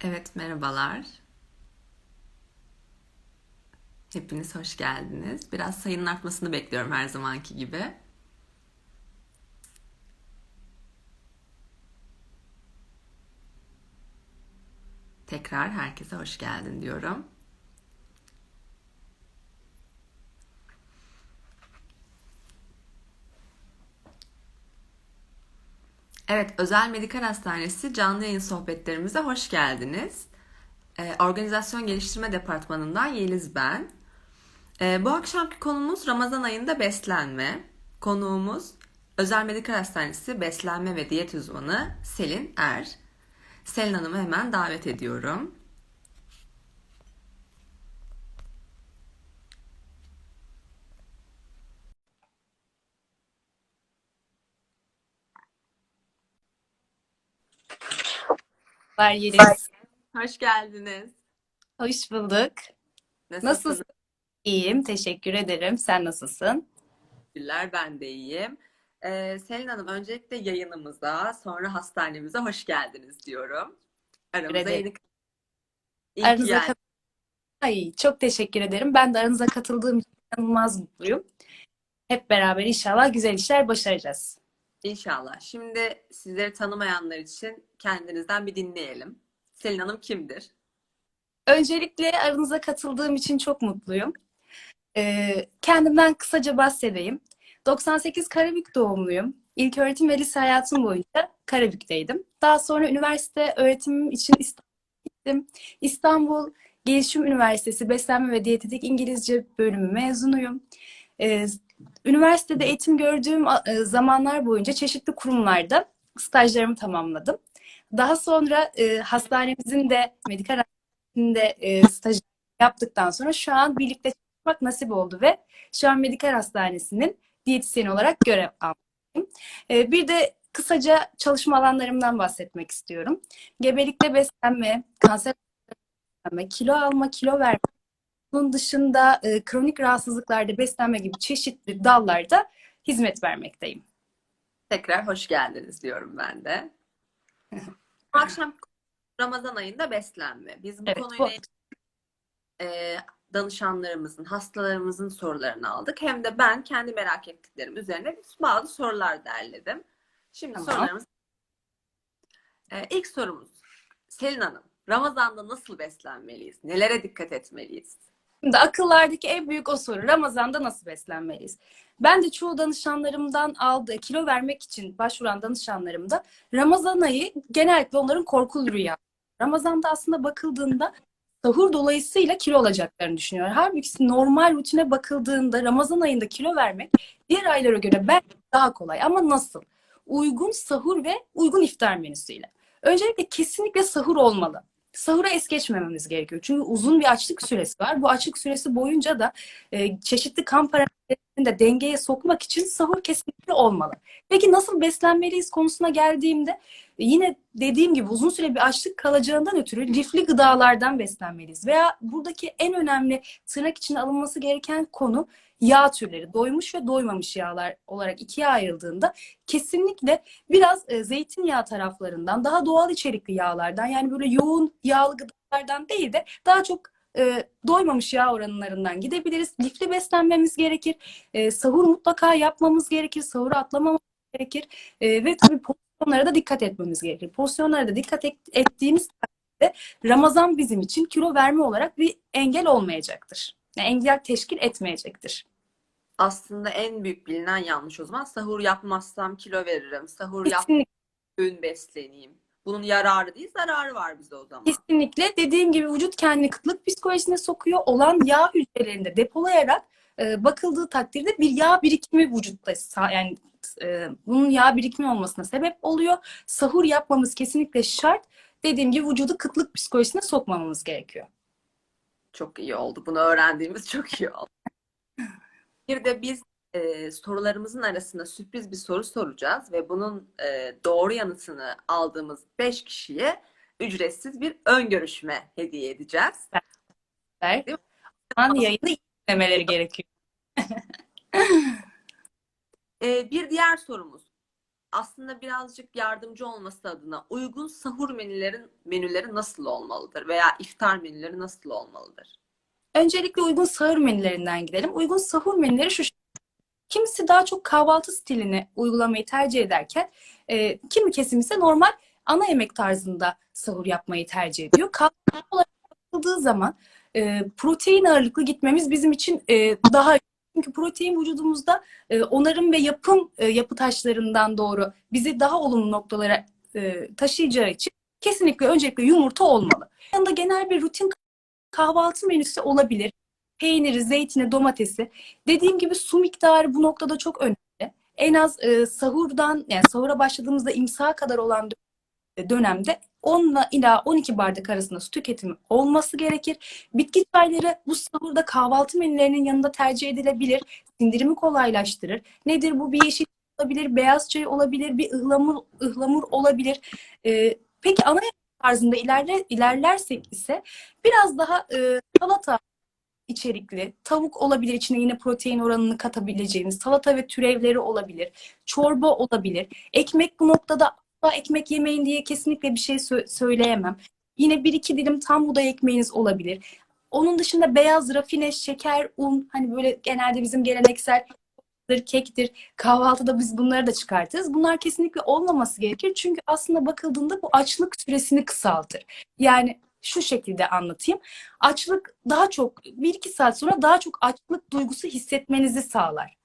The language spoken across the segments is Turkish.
Evet, merhabalar. Hepiniz hoş geldiniz. Biraz sayının artmasını bekliyorum her zamanki gibi. Tekrar herkese hoş geldin diyorum. Evet, Özel Medikal Hastanesi canlı yayın sohbetlerimize hoş geldiniz. Ee, Organizasyon Geliştirme Departmanı'ndan Yeliz ben. Ee, bu akşamki konumuz Ramazan ayında beslenme. Konuğumuz Özel Medikal Hastanesi Beslenme ve Diyet Uzmanı Selin Er. Selin Hanım'ı hemen davet ediyorum. Var Yeliz. Hoş geldiniz. Hoş bulduk. Nasılsınız? Nasılsın? İyiyim, teşekkür ederim. Sen nasılsın? Teşekkürler, ben de iyiyim. Ee, Selin Hanım, öncelikle yayınımıza, sonra hastanemize hoş geldiniz diyorum. Aramıza yeni... İyi ki Aranıza Ay, çok teşekkür ederim. Ben de aranıza katıldığım için inanılmaz mutluyum. Hep beraber inşallah güzel işler başaracağız. İnşallah. Şimdi sizleri tanımayanlar için kendinizden bir dinleyelim. Selin Hanım kimdir? Öncelikle aranıza katıldığım için çok mutluyum. Ee, kendimden kısaca bahsedeyim. 98 Karabük doğumluyum. İlköğretim ve lise hayatım boyunca Karabük'teydim. Daha sonra üniversite öğretimim için İstanbul'a gittim. İstanbul Gelişim Üniversitesi Beslenme ve Diyetetik İngilizce bölümü mezunuyum. Ee, üniversitede eğitim gördüğüm e, zamanlar boyunca çeşitli kurumlarda stajlarımı tamamladım. Daha sonra e, hastanemizin de medikal hastanesinde staj yaptıktan sonra şu an birlikte çalışmak nasip oldu ve şu an medikal hastanesinin diyetisyeni olarak görev aldım. E, bir de kısaca çalışma alanlarımdan bahsetmek istiyorum. Gebelikte beslenme, kanser beslenme, kilo alma, kilo verme, bunun dışında e, kronik rahatsızlıklarda beslenme gibi çeşitli dallarda hizmet vermekteyim. Tekrar hoş geldiniz diyorum ben de. Bu akşam Ramazan ayında beslenme. Biz bu Evet, konuyla bu- e, danışanlarımızın, hastalarımızın sorularını aldık. Hem de ben kendi merak ettiklerim üzerine bazı sorular derledim. Şimdi Tamam. sorularımız. E, ilk sorumuz. Selin Hanım, Ramazan'da nasıl beslenmeliyiz? Nelere dikkat etmeliyiz? Şimdi akıllardaki en büyük o soru Ramazan'da nasıl beslenmeliyiz? Ben de çoğu danışanlarımdan aldığı kilo vermek için başvuran danışanlarımda Ramazan ayı genellikle onların korkulu rüya. Ramazan'da aslında bakıldığında sahur dolayısıyla kilo alacaklarını düşünüyorlar. Halbuki normal rutine bakıldığında Ramazan ayında kilo vermek diğer aylara göre belki daha kolay ama nasıl? Uygun sahur ve uygun iftar menüsüyle. Öncelikle kesinlikle sahur olmalı. Sahura es geçmememiz gerekiyor. Çünkü uzun bir açlık süresi var. Bu açlık süresi boyunca da e, çeşitli kan parametrelerini de dengeye sokmak için sahur kesinlikle olmalı. Peki nasıl beslenmeliyiz konusuna geldiğimde yine dediğim gibi uzun süre bir açlık kalacağından ötürü lifli gıdalardan beslenmeliyiz. Veya buradaki en önemli tırnak içine alınması gereken konu yağ türleri. Doymuş ve doymamış yağlar olarak ikiye ayrıldığında kesinlikle biraz e, zeytinyağı taraflarından, daha doğal içerikli yağlardan yani böyle yoğun yağlı gıdalardan değil de daha çok e, doymamış yağ oranlarından gidebiliriz. Lifli beslenmemiz gerekir. E, sahur mutlaka yapmamız gerekir. Sahuru atlamamız gerekir. E, ve tabii porsiyonlara da dikkat etmemiz gerekir. Porsiyonlara da dikkat et- ettiğimiz takdirde Ramazan bizim için kilo verme olarak bir engel olmayacaktır. Yani engel teşkil etmeyecektir. Aslında en büyük bilinen yanlış o zaman sahur yapmazsam kilo veririm. Sahur yap Kesinlikle. öğün besleneyim. Bunun yararı değil, zararı var bize o zaman. Kesinlikle dediğim gibi vücut kendini kıtlık psikolojisine sokuyor. Olan yağ hücrelerini de depolayarak e, bakıldığı takdirde bir yağ birikimi vücutta yani e, bunun yağ birikimi olmasına sebep oluyor. Sahur yapmamız kesinlikle şart. Dediğim gibi vücudu kıtlık psikolojisine sokmamamız gerekiyor. Çok iyi oldu. Bunu öğrendiğimiz çok iyi oldu. Bir de biz e, sorularımızın arasında sürpriz bir soru soracağız ve bunun e, doğru yanıtını aldığımız 5 kişiye ücretsiz bir ön görüşme hediye edeceğiz. Değil An yayını iyi dinlemeleri gerekiyor. E, bir diğer sorumuz. aslında birazcık yardımcı olması adına uygun sahur menülerin menüleri nasıl olmalıdır veya iftar menüleri nasıl olmalıdır? Öncelikle uygun sahur menülerinden gidelim. Uygun sahur menüleri şu Kimisi daha çok kahvaltı stilini uygulamayı tercih ederken e, kimi kesim ise normal ana yemek tarzında sahur yapmayı tercih ediyor. Kahvaltı olarak bakıldığı zaman e, protein ağırlıklı gitmemiz bizim için e, daha. Çünkü protein vücudumuzda e, onarım ve yapım e, yapı taşlarından doğru bizi daha olumlu noktalara e, taşıyacağı için kesinlikle öncelikle yumurta olmalı. Yanında genel bir rutin kahvaltı menüsü olabilir. Peyniri, zeytini, domatesi. Dediğim gibi su miktarı bu noktada çok önemli. En az e, sahurdan yani sahura başladığımızda imsaha kadar olan dö- dönemde 10 ila 12 bardak arasında su tüketimi olması gerekir. Bitki çayları bu sahurda kahvaltı menülerinin yanında tercih edilebilir. Sindirimi kolaylaştırır. Nedir bu? Bir yeşil olabilir, beyaz çay olabilir, bir ıhlamur, ıhlamur olabilir. E, peki ana tarzında ilerle, ilerlersek ise biraz daha e, salata içerikli. Tavuk olabilir içine yine protein oranını katabileceğiniz. Salata ve türevleri olabilir. Çorba olabilir. Ekmek bu noktada ekmek yemeyin diye kesinlikle bir şey sö- söyleyemem. Yine bir iki dilim tam buğday ekmeğiniz olabilir. Onun dışında beyaz rafine, şeker, un hani böyle genelde bizim geleneksel kektir. Kahvaltıda biz bunları da çıkartırız. Bunlar kesinlikle olmaması gerekir. Çünkü aslında bakıldığında bu açlık süresini kısaltır. Yani şu şekilde anlatayım. Açlık daha çok bir iki saat sonra daha çok açlık duygusu hissetmenizi sağlar.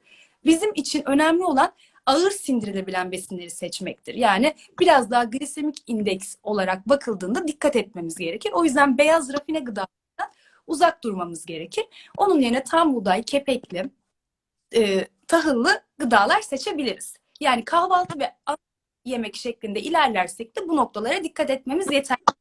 Bizim için önemli olan ağır sindirilebilen besinleri seçmektir. Yani biraz daha glisemik indeks olarak bakıldığında dikkat etmemiz gerekir. O yüzden beyaz rafine gıdalardan uzak durmamız gerekir. Onun yerine tam buğday, kepekli, e, tahıllı gıdalar seçebiliriz. Yani kahvaltı ve yemek şeklinde ilerlersek de bu noktalara dikkat etmemiz yeterli.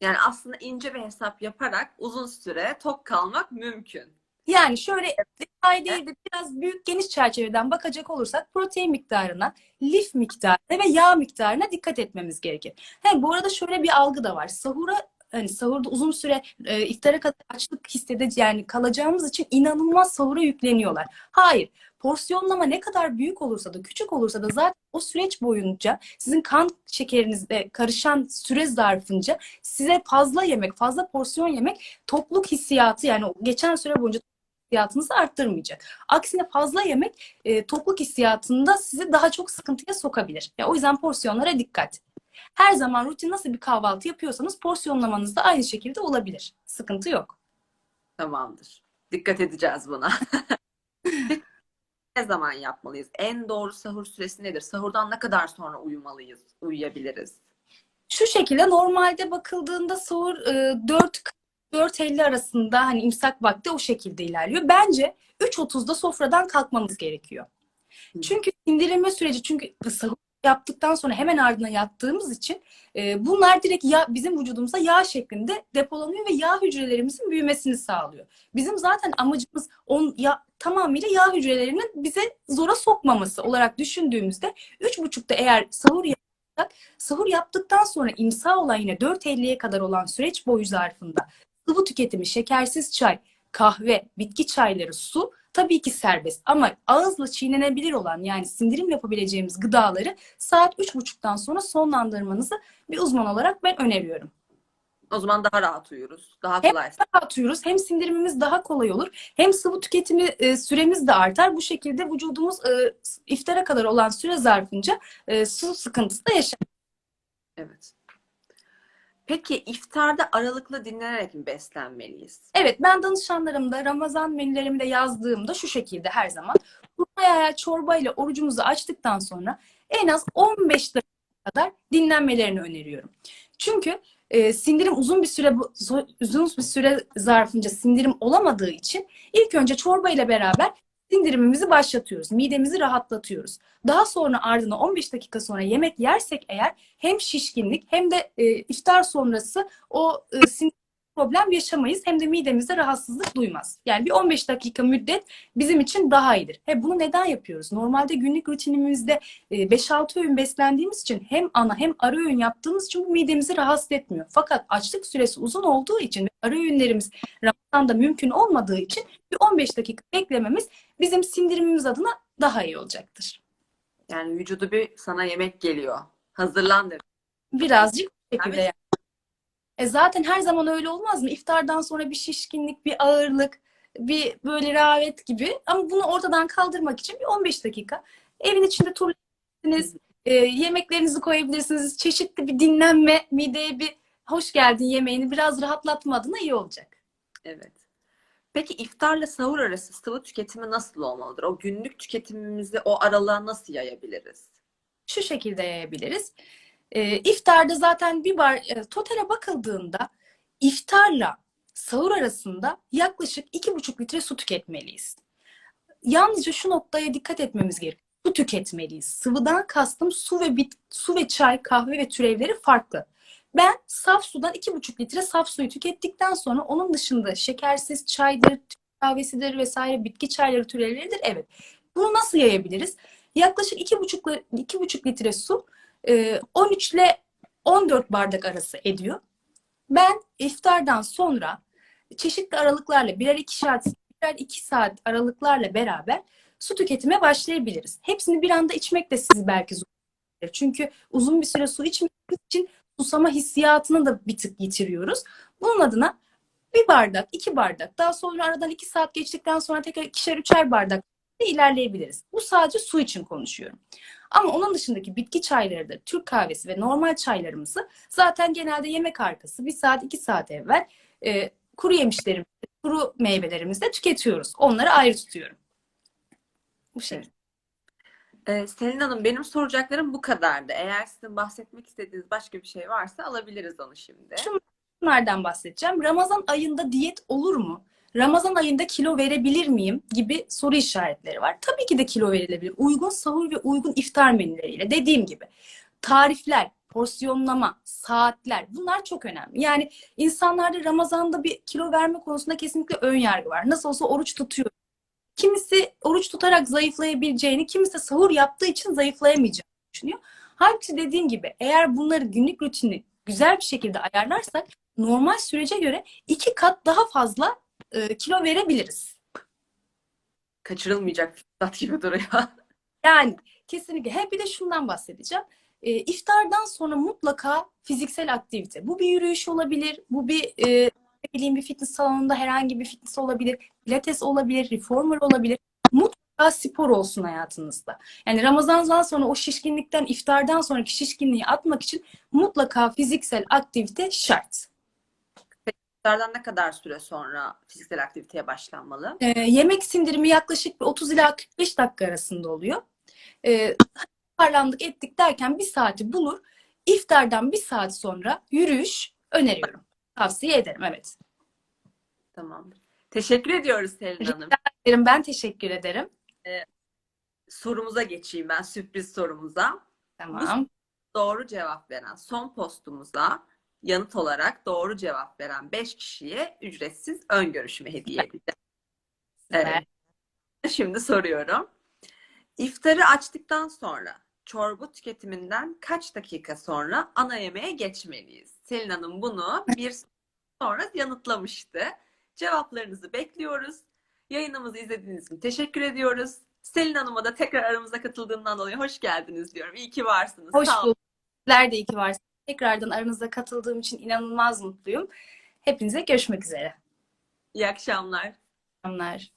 Yani aslında ince bir hesap yaparak uzun süre tok kalmak mümkün. Yani şöyle detay değil de biraz büyük geniş çerçeveden bakacak olursak protein miktarına, lif miktarına ve yağ miktarına dikkat etmemiz gerekir. He, bu arada şöyle bir algı da var. Sahura hani sahurda uzun süre e, iftara kadar açlık hissedeceğiz yani kalacağımız için inanılmaz sahura yükleniyorlar. Hayır. Porsiyonlama ne kadar büyük olursa da küçük olursa da zaten o süreç boyunca sizin kan şekerinizde karışan süre zarfınca size fazla yemek, fazla porsiyon yemek tokluk hissiyatı yani geçen süre boyunca hissiyatınızı arttırmayacak. Aksine fazla yemek e, tokluk hissiyatında sizi daha çok sıkıntıya sokabilir. Ya, o yüzden porsiyonlara dikkat. Her zaman rutin nasıl bir kahvaltı yapıyorsanız porsiyonlamanız da aynı şekilde olabilir. Sıkıntı yok. Tamamdır. Dikkat edeceğiz buna. Ne zaman yapmalıyız? En doğru sahur süresi nedir? Sahurdan ne kadar sonra uyumalıyız, uyuyabiliriz? Şu şekilde normalde bakıldığında sahur e, 4 4.50 arasında hani imsak vakti o şekilde ilerliyor. Bence 3.30'da sofradan kalkmamız gerekiyor. Çünkü sindirilme süreci çünkü sahur yaptıktan sonra hemen ardına yattığımız için e, bunlar direkt yağ, bizim vücudumuza yağ şeklinde depolanıyor ve yağ hücrelerimizin büyümesini sağlıyor. Bizim zaten amacımız on, ya, tamamıyla yağ hücrelerinin bize zora sokmaması olarak düşündüğümüzde 3.30'da eğer sahur yapacaksak sahur yaptıktan sonra imsa olan yine 4.50'ye kadar olan süreç boyu zarfında sıvı tüketimi, şekersiz çay, kahve, bitki çayları, su tabii ki serbest. Ama ağızla çiğnenebilir olan yani sindirim yapabileceğimiz gıdaları saat 3.30'dan sonra sonlandırmanızı bir uzman olarak ben öneriyorum. O zaman daha rahat uyuruz. Daha Hem kolay. atıyoruz hem sindirimimiz daha kolay olur hem sıvı tüketimi e, süremiz de artar. Bu şekilde vücudumuz e, iftara kadar olan süre zarfınca e, su sıkıntısı da yaşar. Evet. Peki iftarda aralıklı dinlenerek mi beslenmeliyiz? Evet ben danışanlarımda Ramazan menülerimde yazdığımda şu şekilde her zaman hurma çorba ile orucumuzu açtıktan sonra en az 15 dakika kadar dinlenmelerini öneriyorum. Çünkü e, sindirim uzun bir süre uzun bir süre zarfınca sindirim olamadığı için ilk önce çorba ile beraber sindirimimizi başlatıyoruz. Midemizi rahatlatıyoruz. Daha sonra ardına 15 dakika sonra yemek yersek eğer hem şişkinlik hem de e, iftar sonrası o e, sindirim problem yaşamayız hem de midemizde rahatsızlık duymaz. Yani bir 15 dakika müddet bizim için daha iyidir. He bunu neden yapıyoruz? Normalde günlük rutinimizde e, 5-6 öğün beslendiğimiz için hem ana hem ara öğün yaptığımız için bu midemizi rahatsız etmiyor. Fakat açlık süresi uzun olduğu için ara öğünlerimiz Ramazan'da mümkün olmadığı için bir 15 dakika beklememiz bizim sindirimimiz adına daha iyi olacaktır. Yani vücudu bir sana yemek geliyor. Hazırlan. Birazcık bu şekilde yani. E zaten her zaman öyle olmaz mı? İftardan sonra bir şişkinlik, bir ağırlık, bir böyle rehavet gibi. Ama bunu ortadan kaldırmak için bir 15 dakika evin içinde turlayabilirsiniz. E, yemeklerinizi koyabilirsiniz. Çeşitli bir dinlenme, mideye bir hoş geldin yemeğini biraz rahatlatma adına iyi olacak. Evet. Peki iftarla sahur arası sıvı tüketimi nasıl olmalıdır? O günlük tüketimimizi o aralığa nasıl yayabiliriz? şu şekilde yayabiliriz. E, iftarda zaten bir bar e, totale bakıldığında iftarla sahur arasında yaklaşık iki buçuk litre su tüketmeliyiz. Yalnızca şu noktaya dikkat etmemiz gerekiyor. Su tüketmeliyiz. Sıvıdan kastım su ve bit, su ve çay, kahve ve türevleri farklı. Ben saf sudan iki buçuk litre saf suyu tükettikten sonra onun dışında şekersiz çaydır, kahvesidir vesaire bitki çayları türevleridir. Evet. Bunu nasıl yayabiliriz? Yaklaşık iki buçuk, iki buçuk litre su e, 13 ile 14 bardak arası ediyor. Ben iftardan sonra çeşitli aralıklarla birer iki saat, birer iki saat aralıklarla beraber su tüketime başlayabiliriz. Hepsini bir anda içmek de sizi belki zor. Çünkü uzun bir süre su içmediğimiz için susama hissiyatını da bir tık yitiriyoruz. Bunun adına bir bardak, iki bardak, daha sonra aradan iki saat geçtikten sonra tekrar ikişer, üçer bardak ilerleyebiliriz. Bu sadece su için konuşuyorum. Ama onun dışındaki bitki çaylarıdır, Türk kahvesi ve normal çaylarımızı zaten genelde yemek arkası bir saat, iki saat evvel e, kuru yemişlerimizi, kuru meyvelerimizde tüketiyoruz. Onları ayrı tutuyorum. Bu şekilde. Ee, Selin Hanım benim soracaklarım bu kadardı. Eğer sizin bahsetmek istediğiniz başka bir şey varsa alabiliriz onu şimdi. Bunlardan bahsedeceğim. Ramazan ayında diyet olur mu? Ramazan ayında kilo verebilir miyim gibi soru işaretleri var. Tabii ki de kilo verilebilir. Uygun sahur ve uygun iftar menüleriyle. Dediğim gibi tarifler, porsiyonlama, saatler bunlar çok önemli. Yani insanlarda Ramazan'da bir kilo verme konusunda kesinlikle ön yargı var. Nasıl olsa oruç tutuyor. Kimisi oruç tutarak zayıflayabileceğini, kimisi sahur yaptığı için zayıflayamayacağını düşünüyor. Halbuki dediğim gibi eğer bunları günlük rutinini güzel bir şekilde ayarlarsak normal sürece göre iki kat daha fazla e, kilo verebiliriz. Kaçırılmayacak fırsat gibi duruyor. Yani kesinlikle. Hep bir de şundan bahsedeceğim. E, iftardan sonra mutlaka fiziksel aktivite. Bu bir yürüyüş olabilir. Bu bir e, bileyim bir fitness salonunda herhangi bir fitness olabilir. Pilates olabilir. Reformer olabilir. Mutlaka spor olsun hayatınızda. Yani Ramazan'dan sonra o şişkinlikten, iftardan sonraki şişkinliği atmak için mutlaka fiziksel aktivite şart. İftardan ne kadar süre sonra fiziksel aktiviteye başlanmalı? Ee, yemek sindirimi yaklaşık bir 30 ila 45 dakika arasında oluyor. Ee, parlandık ettik derken bir saati bulur. İftardan bir saat sonra yürüyüş öneriyorum. Tavsiye ederim evet. Tamamdır. Teşekkür ediyoruz Selin Hanım. Derim ben teşekkür ederim. Sorumuza geçeyim ben, sürpriz sorumuza. Tamam. Doğru cevap veren son postumuza yanıt olarak doğru cevap veren 5 kişiye ücretsiz ön görüşme hediye edeceğim. Evet. Şimdi soruyorum. İftarı açtıktan sonra çorba tüketiminden kaç dakika sonra ana yemeğe geçmeliyiz? Selin Hanım bunu bir sonra yanıtlamıştı. Cevaplarınızı bekliyoruz. Yayınımızı izlediğiniz için teşekkür ediyoruz. Selin Hanım'a da tekrar aramıza katıldığından dolayı hoş geldiniz diyorum. İyi ki varsınız. Hoş bulduk. Sizler de iyi ki varsınız. Tekrardan aranızda katıldığım için inanılmaz mutluyum. Hepinize görüşmek üzere. İyi akşamlar. Akşamlar.